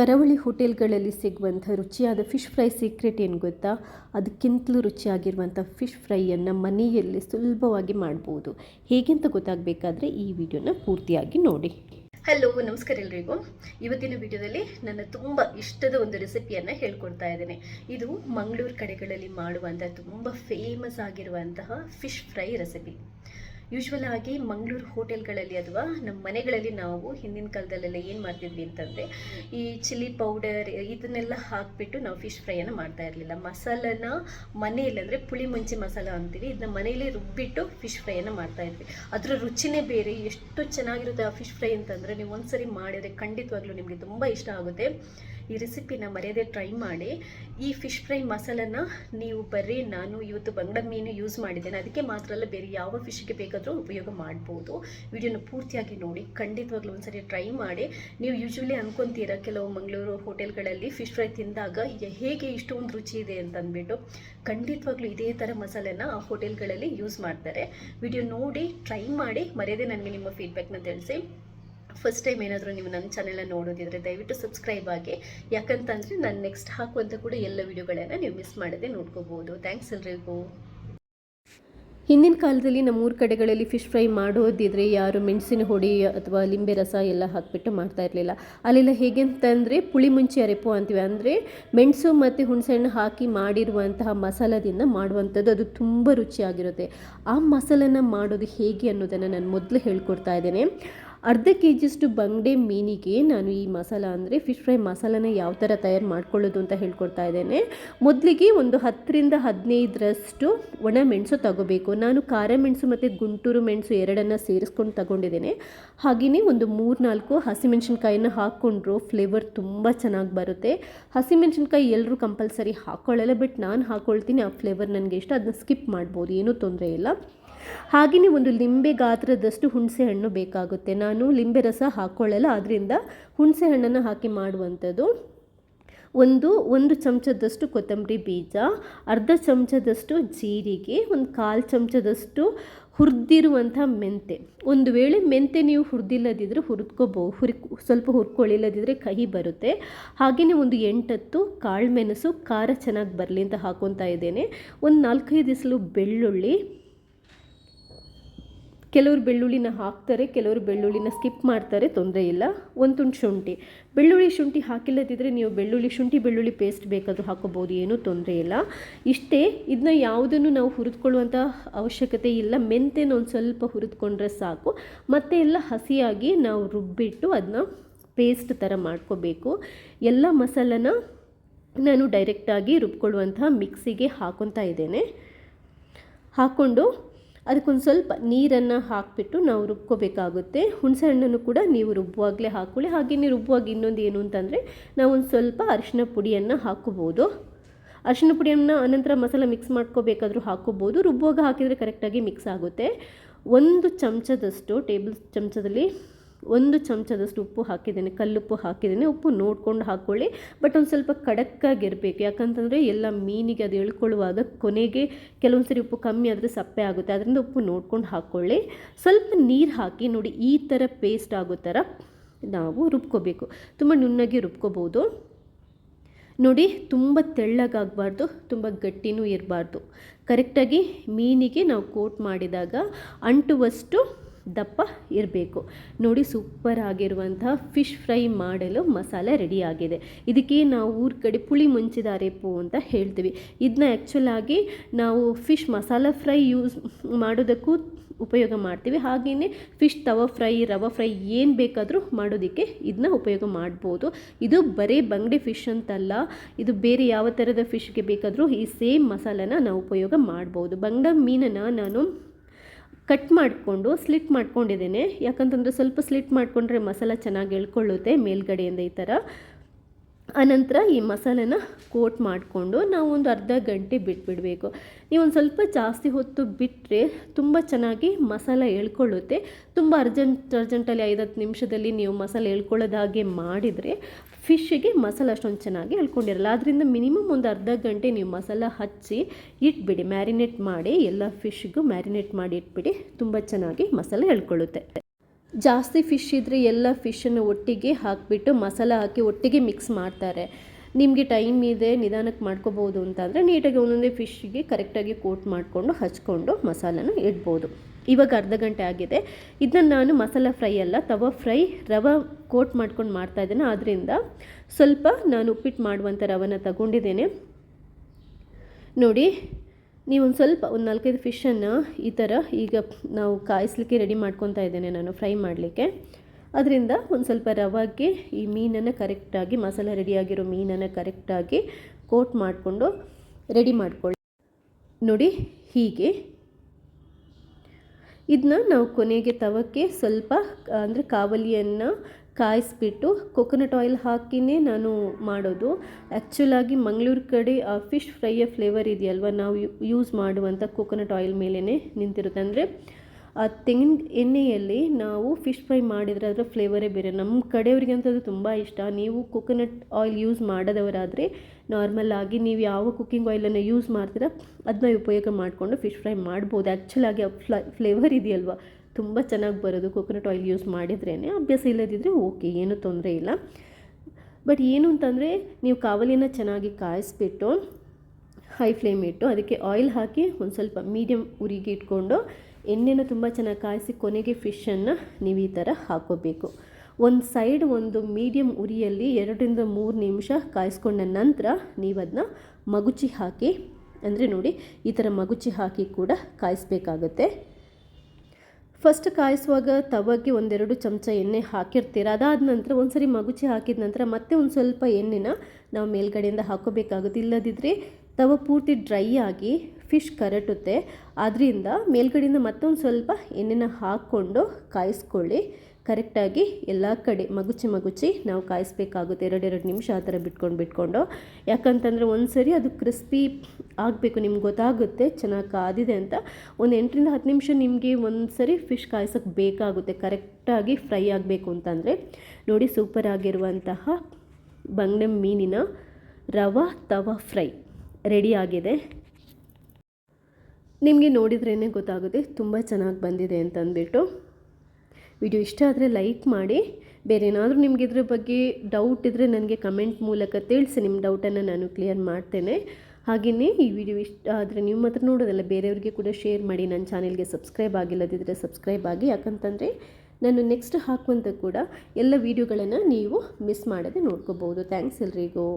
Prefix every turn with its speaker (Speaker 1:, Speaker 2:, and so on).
Speaker 1: ಕರಾವಳಿ ಹೋಟೆಲ್ಗಳಲ್ಲಿ ಸಿಗುವಂಥ ರುಚಿಯಾದ ಫಿಶ್ ಫ್ರೈ ಸೀಕ್ರೆಟ್ ಏನು ಗೊತ್ತಾ? ಅದಕ್ಕಿಂತಲೂ ರುಚಿಯಾಗಿರುವಂಥ ಫಿಶ್ ಫ್ರೈಯನ್ನು ಮನೆಯಲ್ಲಿ ಸುಲಭವಾಗಿ ಮಾಡ್ಬೋದು. ಹೇಗೆಂತ ಗೊತ್ತಾಗಬೇಕಾದ್ರೆ ಈ ವಿಡಿಯೋನ ಪೂರ್ತಿಯಾಗಿ ನೋಡಿ. ಹಲೋ ನಮಸ್ಕಾರ ಎಲ್ರಿಗೂ. ಇವತ್ತಿನ ವಿಡಿಯೋದಲ್ಲಿ ನನ್ನ ತುಂಬ ಇಷ್ಟದ ಒಂದು ರೆಸಿಪಿಯನ್ನು ಹೇಳ್ಕೊಡ್ತಾ ಇದ್ದೇನೆ. ಇದು ಮಂಗಳೂರು ಕಡೆಗಳಲ್ಲಿ ಮಾಡುವಂಥ ತುಂಬ ಫೇಮಸ್ ಆಗಿರುವಂತಹ ಫಿಶ್ ಫ್ರೈ ರೆಸಿಪಿ. ಯೂಶ್ವಲ್ ಆಗಿ ಮಂಗಳೂರು ಹೋಟೆಲ್ಗಳಲ್ಲಿ ಅಥವಾ ನಮ್ಮ ಮನೆಗಳಲ್ಲಿ ನಾವು ಹಿಂದಿನ ಕಾಲದಲ್ಲೆಲ್ಲ ಏನು ಮಾಡ್ತಿದ್ವಿ ಅಂತಂದರೆ, ಈ ಚಿಲ್ಲಿ ಪೌಡರ್ ಇದನ್ನೆಲ್ಲ ಹಾಕಿಬಿಟ್ಟು ನಾವು ಫಿಶ್ ಫ್ರೈಯನ್ನು ಮಾಡ್ತಾ ಇರಲಿಲ್ಲ. ಮಸಾಲನ ಮನೆಯಲ್ಲಿ ಅಂದರೆ ಪುಳಿ ಮುಂಚೆ ಮಸಾಲ ಅಂತೀವಿ ಇದನ್ನ ಮನೆಯಲ್ಲಿ ರುಬ್ಬಿಟ್ಟು ಫಿಶ್ ಫ್ರೈಯನ್ನು ಮಾಡ್ತಾ ಇದ್ವಿ. ಅದರ ರುಚಿನೇ ಬೇರೆ, ಎಷ್ಟು ಚೆನ್ನಾಗಿರುತ್ತೆ ಆ ಫಿಶ್ ಫ್ರೈ ಅಂತಂದರೆ ನೀವು ಒಂದ್ಸರಿ ಮಾಡಿದರೆ ಖಂಡಿತವಾಗ್ಲೂ ನಿಮಗೆ ತುಂಬ ಇಷ್ಟ ಆಗುತ್ತೆ. ಈ ರೆಸಿಪಿನ ಮರೆಯದೆ ಟ್ರೈ ಮಾಡಿ. ಈ ಫಿಶ್ ಫ್ರೈ ಮಸಾಲನ ನೀವು ಬರೀ ನಾನು ಇವತ್ತು ಬಂಗಡ ಮೀನು ಯೂಸ್ ಮಾಡಿದ್ದೇನೆ, ಅದಕ್ಕೆ ಮಾತ್ರ ಅಲ್ಲ ಬೇರೆ ಯಾವ ಫಿಶ್ಗೆ ಬೇಕಾದರೂ ಉಪಯೋಗ ಮಾಡ್ಬೋದು. ವಿಡಿಯೋನ ಪೂರ್ತಿಯಾಗಿ ನೋಡಿ, ಖಂಡಿತವಾಗ್ಲೂ ಒಂದ್ಸರಿ ಟ್ರೈ ಮಾಡಿ. ನೀವು ಯೂಶ್ವಲಿ ಅನ್ಕೊಂತೀರ ಕೆಲವು ಮಂಗಳೂರು ಹೋಟೆಲ್ಗಳಲ್ಲಿ ಫಿಶ್ ಫ್ರೈ ತಿಂದಾಗ ಹೇಗೆ ಇಷ್ಟೊಂದು ರುಚಿ ಇದೆ ಅಂತ ಅಂದ್ಬಿಟ್ಟು. ಖಂಡಿತವಾಗ್ಲೂ ಇದೇ ಥರ ಮಸಾಲೆನ ಆ ಹೋಟೆಲ್ಗಳಲ್ಲಿ ಯೂಸ್ ಮಾಡ್ತಾರೆ. ವಿಡಿಯೋ ನೋಡಿ, ಟ್ರೈ ಮಾಡಿ, ಮರೆಯದೆ ನನಗೆ ನಿಮ್ಮ ಫೀಡ್ಬ್ಯಾಕ್ನ ತಿಳಿಸಿ. ಫಸ್ಟ್ ಟೈಮ್ ಏನಾದರೂ ನೀವು ನನ್ನ ಚಾನೆಲ್ನ ನೋಡೋದಿದ್ರೆ ದಯವಿಟ್ಟು ಸಬ್ಸ್ಕ್ರೈಬ್ ಆಗಿ. ಯಾಕಂತಂದರೆ ನಾನು ನೆಕ್ಸ್ಟ್ ಹಾಕುವಂಥ ಕೂಡ ಎಲ್ಲ ವೀಡಿಯೋಗಳನ್ನು ನೀವು ಮಿಸ್ ಮಾಡದೆ ನೋಡ್ಕೋಬೋದು. ಥ್ಯಾಂಕ್ಸ್ ಎಲ್ರಿಗೂ. ಹಿಂದಿನ ಕಾಲದಲ್ಲಿ ನಮ್ಮೂರ ಕಡೆಗಳಲ್ಲಿ ಫಿಶ್ ಫ್ರೈ ಮಾಡೋದಿದ್ರೆ ಯಾರು ಮೆಣಸಿನ ಹೊಡಿ ಅಥವಾ ಲಿಂಬೆ ರಸ ಎಲ್ಲ ಹಾಕಿಬಿಟ್ಟು ಮಾಡ್ತಾ ಇರಲಿಲ್ಲ. ಅಲ್ಲೆಲ್ಲ ಹೇಗೆ ಅಂತಂದರೆ ಪುಳಿ ಮುಂಚೆ ಅರೆಪು ಅಂತೀವಿ. ಅಂದರೆ ಮೆಣಸು ಮತ್ತು ಹುಣಸೆಹಣ್ಣು ಹಾಕಿ ಮಾಡಿರುವಂತಹ ಮಸಾಲದಿಂದ ಮಾಡುವಂಥದ್ದು. ಅದು ತುಂಬ ರುಚಿಯಾಗಿರುತ್ತೆ. ಆ ಮಸಾಲನ ಮಾಡೋದು ಹೇಗೆ ಅನ್ನೋದನ್ನು ನಾನು ಮೊದಲು ಹೇಳ್ಕೊಡ್ತಾ ಇದ್ದೇನೆ. ಅರ್ಧ ಕೆ ಜಿಯಷ್ಟು ಬಂಗಡೆ ಮೀನಿಗೆ ನಾನು ಈ ಮಸಾಲ ಅಂದರೆ ಫಿಶ್ ಫ್ರೈ ಮಸಾಲನ ಯಾವ ಥರ ತಯಾರು ಮಾಡ್ಕೊಳ್ಳೋದು ಅಂತ ಹೇಳ್ಕೊಡ್ತಾ ಇದ್ದೇನೆ. ಮೊದಲಿಗೆ ಒಂದು ಹತ್ತರಿಂದ ಹದಿನೈದರಷ್ಟು ಒಣ ಮೆಣಸು ತಗೋಬೇಕು. ನಾನು ಖಾರ ಮೆಣಸು ಮತ್ತು ಗುಂಟೂರು ಮೆಣಸು ಎರಡನ್ನು ಸೇರಿಸ್ಕೊಂಡು ತಗೊಂಡಿದ್ದೇನೆ. ಹಾಗೆಯೇ ಒಂದು ಮೂರು ನಾಲ್ಕು ಹಸಿಮೆಣಸಿನ್ಕಾಯಿನ ಹಾಕ್ಕೊಂಡ್ರು ಫ್ಲೇವರ್ ತುಂಬ ಚೆನ್ನಾಗಿ ಬರುತ್ತೆ. ಹಸಿಮೆಣಸಿನ್ಕಾಯಿ ಎಲ್ಲರೂ ಕಂಪಲ್ಸರಿ ಹಾಕ್ಕೊಳ್ಳಲ್ಲ ಬಟ್ ನಾನು ಹಾಕ್ಕೊಳ್ತೀನಿ ಆ ಫ್ಲೇವರ್ ನನಗೆ ಇಷ್ಟ ಅದನ್ನ ಸ್ಕಿಪ್ ಮಾಡ್ಬೋದು, ಏನೂ ತೊಂದರೆ ಇಲ್ಲ. ಹಾಗೆಯೇ ಒಂದು ಲಿಂಬೆ ಗಾತ್ರದಷ್ಟು ಹುಣಸೆ ಹಣ್ಣು ಬೇಕಾಗುತ್ತೆ. ನಾನು ಲಿಂಬೆ ರಸ ಹಾಕ್ಕೊಳ್ಳಲ್ಲ ಆದ್ದರಿಂದ ಹುಣಸೆ ಹಣ್ಣನ್ನು ಹಾಕಿ ಮಾಡುವಂಥದ್ದು. ಒಂದು ಒಂದು ಚಮಚದಷ್ಟು ಕೊತ್ತಂಬರಿ ಬೀಜ, ಅರ್ಧ ಚಮಚದಷ್ಟು ಜೀರಿಗೆ, ಒಂದು ಕಾಲು ಚಮಚದಷ್ಟು ಹುರಿದಿರುವಂಥ ಮೆಂತೆ. ಒಂದು ವೇಳೆ ಮೆಂತೆ ನೀವು ಹುರಿದಿಲ್ಲದಿದ್ದರೆ ಹುರಿದ್ಕೋಬೋ, ಹುರಿ, ಸ್ವಲ್ಪ ಹುರ್ಕೊಳ್ಳಿಲ್ಲದಿದ್ದರೆ ಕಹಿ ಬರುತ್ತೆ. ಹಾಗೆಯೇ ಒಂದು ಎಂಟತ್ತು ಕಾಳು ಮೆಣಸು ಖಾರ ಚೆನ್ನಾಗಿ ಬರಲಿ ಅಂತ ಹಾಕೊತಾ ಇದ್ದೇನೆ. ಒಂದು ನಾಲ್ಕೈದು ದಿಸಲು ಬೆಳ್ಳುಳ್ಳಿ ಕೆಲವರು ಬೆಳ್ಳುಳ್ಳಿನ ಹಾಕ್ತಾರೆ, ಕೆಲವರು ಬೆಳ್ಳುಳ್ಳಿನ ಸ್ಕಿಪ್ ಮಾಡ್ತಾರೆ, ತೊಂದರೆ ಇಲ್ಲ. ಒಂದು ತುಂಡು ಶುಂಠಿ. ಬೆಳ್ಳುಳ್ಳಿ ಶುಂಠಿ ಹಾಕಿಲ್ಲದಿದ್ದರೆ ನೀವು ಬೆಳ್ಳುಳ್ಳಿ ಶುಂಠಿ, ಬೆಳ್ಳುಳ್ಳಿ ಪೇಸ್ಟ್ ಬೇಕಾದರೂ ಹಾಕೋಬೋದು, ಏನೂ ತೊಂದರೆ ಇಲ್ಲ. ಇಷ್ಟೇ ಇದನ್ನ ಯಾವುದನ್ನು ನಾವು ಹುರಿದುಕೊಳ್ಳುವಂಥ ಅವಶ್ಯಕತೆ ಇಲ್ಲ. ಮೆಂತೆನ ಒಂದು ಸ್ವಲ್ಪ ಹುರಿದುಕೊಂಡ್ರೆ ಸಾಕು. ಮತ್ತೆ ಎಲ್ಲ ಹಸಿಯಾಗಿ ನಾವು ರುಬ್ಬಿಟ್ಟು ಅದನ್ನ ಪೇಸ್ಟ್ ಥರ ಮಾಡ್ಕೋಬೇಕು. ಎಲ್ಲ ಮಸಾಲನ ನಾನು ಡೈರೆಕ್ಟಾಗಿ ರುಬ್ಕೊಳ್ಳುವಂತಹ ಮಿಕ್ಸಿಗೆ ಹಾಕೊತಾ ಇದ್ದೇನೆ. ಹಾಕ್ಕೊಂಡು ಅದಕ್ಕೊಂದು ಸ್ವಲ್ಪ ನೀರನ್ನು ಹಾಕಿಬಿಟ್ಟು ನಾವು ರುಬ್ಕೋಬೇಕಾಗುತ್ತೆ. ಹುಣಸೆ ಹಣ್ಣನ್ನು ಕೂಡ ನೀವು ರುಬ್ಬುವಾಗಲೇ ಹಾಕ್ಕೊಳ್ಳಿ. ಹಾಗೆಯೇ ರುಬ್ಬುವಾಗ ಇನ್ನೊಂದು ಏನು ಅಂತಂದರೆ ನಾವು ಒಂದು ಸ್ವಲ್ಪ ಅರಿಶಿನ ಪುಡಿಯನ್ನು ಹಾಕೋಬೋದು ಅರಿಶಿನ ಪುಡಿಯನ್ನು ಅನಂತರ ಮಸಾಲ ಮಿಕ್ಸ್ ಮಾಡ್ಕೋಬೇಕಾದ್ರೂ ಹಾಕೋಬೋದು ರುಬ್ಬುವಾಗ ಹಾಕಿದರೆ ಕರೆಕ್ಟಾಗಿ ಮಿಕ್ಸ್ ಆಗುತ್ತೆ. ಒಂದು ಚಮಚದಷ್ಟು ಟೇಬಲ್ ಚಮಚದಲ್ಲಿ ಒಂದು ಚಮಚದಷ್ಟು ಉಪ್ಪು ಹಾಕಿದ್ದೇನೆ, ಕಲ್ಲುಪ್ಪು ಹಾಕಿದ್ದೇನೆ. ಉಪ್ಪು ನೋಡ್ಕೊಂಡು ಹಾಕ್ಕೊಳ್ಳಿ ಬಟ್ ಒಂದು ಸ್ವಲ್ಪ ಖಡಕ್ಕಾಗಿರಬೇಕು ಯಾಕಂತಂದರೆ ಎಲ್ಲ ಮೀನಿಗೆ ಅದು ಎಳ್ಕೊಳ್ಳುವಾಗ ಕೊನೆಗೆ ಕೆಲವೊಂದು ಸರಿ ಉಪ್ಪು ಕಮ್ಮಿ ಆದರೆ ಸಪ್ಪೆ ಆಗುತ್ತೆ. ಅದರಿಂದ ಉಪ್ಪು ನೋಡ್ಕೊಂಡು ಹಾಕ್ಕೊಳ್ಳಿ ಸ್ವಲ್ಪ ನೀರು ಹಾಕಿ ನೋಡಿ ಈ ಥರ ಪೇಸ್ಟ್ ಆಗೋ ಥರ ನಾವು ರುಬ್ಕೋಬೇಕು. ತುಂಬ ನುಣ್ಣಗೆ ರುಬ್ಕೋಬೋದು. ನೋಡಿ, ತುಂಬ ತೆಳ್ಳಗಾಗಬಾರ್ದು, ತುಂಬ ಗಟ್ಟಿನೂ ಇರಬಾರ್ದು. ಕರೆಕ್ಟಾಗಿ ಮೀನಿಗೆ ನಾವು ಕೋಟ್ ಮಾಡಿದಾಗ ಅಂಟುವಷ್ಟು ದಪ್ಪ ಇರಬೇಕು. ನೋಡಿ ಸೂಪರ್ ಆಗಿರುವಂತಹ ಫಿಶ್ ಫ್ರೈ ಮಾಡಲು ಮಸಾಲೆ ರೆಡಿ ಆಗಿದೆ. ಇದಕ್ಕೆ ನಾವು ಊರ ಕಡೆ ಪುಳಿ ಮುಂಚಿದ ಅರೆಪು ಅಂತ ಹೇಳ್ತೀವಿ. ಇದನ್ನ ಆ್ಯಕ್ಚುಲಾಗಿ ನಾವು ಫಿಶ್ ಮಸಾಲ ಫ್ರೈ ಯೂಸ್ ಮಾಡೋದಕ್ಕೂ ಉಪಯೋಗ ಮಾಡ್ತೀವಿ. ಹಾಗೆಯೇ ಫಿಶ್ ತವ ಫ್ರೈ ರವ ಫ್ರೈ ಏನು ಬೇಕಾದರೂ ಮಾಡೋದಕ್ಕೆ ಇದನ್ನ ಉಪಯೋಗ ಮಾಡ್ಬೋದು. ಇದು ಬರೀ ಬಂಗಡಿ ಫಿಶ್ ಅಂತಲ್ಲ, ಇದು ಬೇರೆ ಯಾವ ಥರದ ಫಿಶ್ಗೆ ಬೇಕಾದರೂ ಈ ಸೇಮ್ ಮಸಾಲನ ನಾವು ಉಪಯೋಗ ಮಾಡ್ಬೋದು. ಬಂಗಡ ಮೀನನ್ನು ನಾನು ಕಟ್ ಮಾಡಿಕೊಂಡು ಸ್ಲಿಟ್ ಮಾಡ್ಕೊಂಡಿದ್ದೇನೆ. ಯಾಕಂತಂದರೆ ಸ್ವಲ್ಪ ಸ್ಲಿಟ್ ಮಾಡಿಕೊಂಡ್ರೆ ಮಸಾಲ ಚೆನ್ನಾಗಿ ಎಳ್ಕೊಳ್ಳುತ್ತೆ ಮೇಲ್ಗಡೆಯಿಂದ ಈ ಥರ. ಆನಂತರ ಈ ಮಸಾಲೆನ ಕೋಟ್ ಮಾಡಿಕೊಂಡು ನಾವು ಒಂದು ಅರ್ಧ ಗಂಟೆ ಬಿಟ್ಬಿಡಬೇಕು. ನೀವು ಒಂದು ಸ್ವಲ್ಪ ಜಾಸ್ತಿ ಹೊತ್ತು ಬಿಟ್ಟರೆ ತುಂಬ ಚೆನ್ನಾಗಿ ಮಸಾಲ ಎಳ್ಕೊಳ್ಳುತ್ತೆ. ತುಂಬ ಅರ್ಜೆಂಟ್, ಅರ್ಜೆಂಟಲ್ಲಿ ಐದತ್ತು ನಿಮಿಷದಲ್ಲಿ ನೀವು ಮಸಾಲೆ ಎಳ್ಕೊಳ್ಳೋದಾಗೆ ಮಾಡಿದರೆ ಫಿಶ್ಶಿಗೆ ಮಸಾಲ ಅಷ್ಟೊಂದು ಚೆನ್ನಾಗಿ ಎಳ್ಕೊಂಡಿರಲ್ಲ ಆದ್ದರಿಂದ ಮಿನಿಮಮ್ ಒಂದು ಅರ್ಧ ಗಂಟೆ ನೀವು ಮಸಾಲ ಹಚ್ಚಿ ಇಟ್ಬಿಡಿ, ಮ್ಯಾರಿನೇಟ್ ಮಾಡಿ, ಎಲ್ಲ ಫಿಶ್ಗೂ ಮ್ಯಾರಿನೇಟ್ ಮಾಡಿ ಇಟ್ಬಿಡಿ, ತುಂಬ ಚೆನ್ನಾಗಿ ಮಸಾಲೆ ಹೇಳ್ಕೊಳ್ಳುತ್ತೆ ಜಾಸ್ತಿ ಫಿಶ್ ಇದ್ದರೆ ಎಲ್ಲ ಫಿಶನ್ನು ಒಟ್ಟಿಗೆ ಹಾಕಿಬಿಟ್ಟು ಮಸಾಲ ಹಾಕಿ ಒಟ್ಟಿಗೆ ಮಿಕ್ಸ್ ಮಾಡ್ತಾರೆ. ನಿಮಗೆ ಟೈಮ್ ಇದೆ, ನಿಧಾನಕ್ಕೆ ಮಾಡ್ಕೋಬೋದು ಅಂತಂದರೆ ನೀಟಾಗಿ ಒಂದೊಂದೇ ಫಿಶ್ಗೆ ಕರೆಕ್ಟಾಗಿ ಕೋಟ್ ಮಾಡಿಕೊಂಡು, ಹಚ್ಕೊಂಡು ಮಸಾಲನ ಇಡ್ಬೋದು. ಇವಾಗ ಅರ್ಧ ಗಂಟೆ ಆಗಿದೆ. ಇದನ್ನು ನಾನು ಮಸಾಲ ಫ್ರೈ ಅಲ್ಲ, ತವ ಫ್ರೈ, ರವೆ ಕೋಟ್ ಮಾಡ್ಕೊಂಡು ಮಾಡ್ತಾ ಇದ್ದೇನೆ. ಆದ್ದರಿಂದ ಸ್ವಲ್ಪ ನಾನು ಉಪ್ಪಿಟ್ಟು ಮಾಡುವಂಥ ರವನ ತಗೊಂಡಿದ್ದೇನೆ. ನೋಡಿ, ನೀವು ಒಂದು ಸ್ವಲ್ಪ, ಒಂದು ನಾಲ್ಕೈದು ಫಿಶನ್ನು ಈ ಥರ ಈಗ ನಾವು ಕಾಯಿಸ್ಲಿಕ್ಕೆ ರೆಡಿ ಮಾಡ್ಕೊತಾ ಇದ್ದೇನೆ ನಾನು ಫ್ರೈ ಮಾಡಲಿಕ್ಕೆ. ಅದರಿಂದ ಒಂದು ಸ್ವಲ್ಪ ರವಾಗೆ ಈ ಮೀನನ್ನು ಕರೆಕ್ಟಾಗಿ ಮಸಾಲ ರೆಡಿಯಾಗಿರೋ ಮೀನನ್ನು ಕರೆಕ್ಟಾಗಿ ಕೋಟ್ ಮಾಡಿಕೊಂಡು ರೆಡಿ ಮಾಡ್ಕೊಳ್ಳಿ. ನೋಡಿ ಹೀಗೆ. ಇದನ್ನ ನಾವು ಕೊನೆಗೆ ತವಕ್ಕೆ ಸ್ವಲ್ಪ, ಅಂದರೆ ಕಾವಲಿಯನ್ನು ಕಾಯಿಸ್ಬಿಟ್ಟು ಕೊಕೊನಟ್ ಆಯಿಲ್ ಹಾಕಿನೇ ನಾನು ಮಾಡೋದು. ಆ್ಯಕ್ಚುಲಾಗಿ ಮಂಗಳೂರು ಕಡೆ ಆ ಫಿಶ್ ಫ್ರೈಯ ಫ್ಲೇವರ್ ಇದೆಯಲ್ವ? ನಾವು ಯೂಸ್ ಮಾಡುವಂಥ ಕೊಕೊನಟ್ ಆಯಿಲ್ ಮೇಲೇ ನಿಂತಿರುತ್ತೆ. ಅಂದರೆ ಆ ತೆಂಗಿನ ಎಣ್ಣೆಯಲ್ಲಿ ನಾವು ಫಿಶ್ ಫ್ರೈ ಮಾಡಿದರೆ ಅದರ ಫ್ಲೇವರೇ ಬೇರೆ. ನಮ್ಮ ಕಡೆಯವರಿಗೆ ಅದು ತುಂಬ ಇಷ್ಟ. ನೀವು ಕೊಕೊನಟ್ ಆಯಿಲ್ ಯೂಸ್ ಮಾಡದವರಾದರೆ ನಾರ್ಮಲ್ ಆಗಿ ನೀವು ಯಾವ ಕುಕ್ಕಿಂಗ್ ಆಯಿಲನ್ನು ಯೂಸ್ ಮಾಡ್ತೀರಾ ಅದನ್ನ ಉಪಯೋಗ ಮಾಡಿಕೊಂಡು ಫಿಶ್ ಫ್ರೈ ಮಾಡ್ಬೋದು. ಆ್ಯಕ್ಚುಲಾಗಿ ಆ ಫ್ಲ ಫ್ಲೇವರ್ ಇದೆಯಲ್ವ? ತುಂಬ ಚೆನ್ನಾಗಿ ಬರೋದು ಕೊಕೊನಟ್ ಆಯಿಲ್ ಯೂಸ್ ಮಾಡಿದ್ರೇ ಅಭ್ಯಾಸ ಇಲ್ಲದಿದ್ದರೆ ಓಕೆ ಏನೂ ತೊಂದರೆ ಇಲ್ಲ. ಬಟ್ ಏನು ಅಂತಂದರೆ, ನೀವು ಕಾವಲಿನ ಚೆನ್ನಾಗಿ ಕಾಯಿಸ್ಬಿಟ್ಟು ಹೈ ಫ್ಲೇಮ್ ಇಟ್ಟು, ಅದಕ್ಕೆ ಆಯಿಲ್ ಹಾಕಿ ಒಂದು ಸ್ವಲ್ಪ ಮೀಡಿಯಮ್ ಉರಿಗೆ ಇಟ್ಕೊಂಡು ಎಣ್ಣೆನ ತುಂಬ ಚೆನ್ನಾಗಿ ಕಾಯಿಸಿ ಕೊನೆಗೆ ಫಿಶನ್ನು ನೀವು ಈ ಥರ ಹಾಕೋಬೇಕು ಒಂದು ಸೈಡ್ ಒಂದು ಮೀಡಿಯಂ ಉರಿಯಲ್ಲಿ ಎರಡರಿಂದ ಮೂರು ನಿಮಿಷ ಕಾಯಿಸ್ಕೊಂಡ ನಂತರ ನೀವು ಅದನ್ನ ಮಗುಚಿ ಹಾಕಿ, ಅಂದರೆ ನೋಡಿ ಈ ಥರ ಮಗುಚಿ ಹಾಕಿ ಕೂಡ ಕಾಯಿಸ್ಬೇಕಾಗುತ್ತೆ. ಫಸ್ಟ್ ಕಾಯಿಸುವಾಗ ತವಗೆ ಒಂದೆರಡು ಚಮಚ ಎಣ್ಣೆ ಹಾಕಿರ್ತೀರ, ಅದಾದ ನಂತರ ಒಂದು ಸರಿ ಮಗುಚಿ ಹಾಕಿದ ನಂತರ ಮತ್ತೆ ಒಂದು ಸ್ವಲ್ಪ ಎಣ್ಣೆನ ನಾವು ಮೇಲ್ಗಡೆಯಿಂದ ಹಾಕೋಬೇಕಾಗುತ್ತೆ ಇಲ್ಲದಿದ್ದರೆ ತವ ಪೂರ್ತಿ ಡ್ರೈ ಆಗಿ ಫಿಶ್ ಕರಟುತ್ತೆ. ಆದ್ದರಿಂದ ಮೇಲ್ಗಡೆಯಿಂದ ಮತ್ತೊಂದು ಸ್ವಲ್ಪ ಎಣ್ಣೆನ ಹಾಕ್ಕೊಂಡು ಕಾಯಿಸ್ಕೊಳ್ಳಿ. ಕರೆಕ್ಟಾಗಿ ಎಲ್ಲ ಕಡೆ ಮಗುಚಿ ಮಗುಚಿ ನಾವು ಕಾಯಿಸ್ಬೇಕಾಗುತ್ತೆ. ಎರಡೆರಡು ನಿಮಿಷ ಆ ಥರ ಬಿಟ್ಕೊಂಡು ಬಿಟ್ಕೊಂಡು. ಯಾಕಂತಂದರೆ ಒಂದು ಸರಿ ಅದು ಕ್ರಿಸ್ಪಿ ಆಗಬೇಕು, ನಿಮ್ಗೆ ಗೊತ್ತಾಗುತ್ತೆ, ಚೆನ್ನಾಗಿ ಕಾದಿದೆ ಅಂತ. ಒಂದು ಎಂಟರಿಂದ ಹತ್ತು ನಿಮಿಷ ನಿಮಗೆ ಒಂದು ಸರಿ ಫಿಶ್ ಕಾಯಿಸೋಕ್ಕೆ ಬೇಕಾಗುತ್ತೆ. ಕರೆಕ್ಟಾಗಿ ಫ್ರೈ ಆಗಬೇಕು ಅಂತಂದರೆ. ನೋಡಿ ಸೂಪರ್ ಆಗಿರುವಂತಹ ಬಂಗಡೆ ಮೀನಿನ ರವಾ ತವಾ ಫ್ರೈ ರೆಡಿ ಆಗಿದೆ. ನಿಮಗೆ ನೋಡಿದ್ರೇ ಗೊತ್ತಾಗುತ್ತೆ, ತುಂಬ ಚೆನ್ನಾಗಿ ಬಂದಿದೆ ಅಂತಂದ್ಬಿಟ್ಟು. ವಿಡಿಯೋ ಇಷ್ಟ ಆದರೆ ಲೈಕ್ ಮಾಡಿ, ಬೇರೆ ಏನಾದರೂ ನಿಮ್ಗೆ ಇದ್ರ ಬಗ್ಗೆ ಡೌಟ್ ಇದ್ದರೆ ನನಗೆ ಕಮೆಂಟ್ ಮೂಲಕ ತಿಳಿಸಿ ನಿಮ್ಮ ಡೌಟನ್ನು ನಾನು ಕ್ಲಿಯರ್ ಮಾಡ್ತೇನೆ. ಹಾಗೆಯೇ ಈ ವಿಡಿಯೋ ಇಷ್ಟ ಆದರೆ ನೀವು ಮಾತ್ರ ನೋಡೋದಲ್ಲ, ಬೇರೆಯವ್ರಿಗೆ ಕೂಡ ಶೇರ್ ಮಾಡಿ ನನ್ನ ಚಾನೆಲ್ಗೆ ಸಬ್ಸ್ಕ್ರೈಬ್ ಆಗಿಲ್ಲದಿದ್ದರೆ ಸಬ್ಸ್ಕ್ರೈಬ್ ಆಗಿ. ಯಾಕಂತಂದರೆ ನಾನು ನೆಕ್ಸ್ಟ್ ಹಾಕುವಂಥ ಕೂಡ ಎಲ್ಲ ವೀಡಿಯೋಗಳನ್ನು ನೀವು ಮಿಸ್ ಮಾಡದೆ ನೋಡ್ಕೋಬೋದು. ಥ್ಯಾಂಕ್ಸ್ ಎಲ್ರಿಗೂ.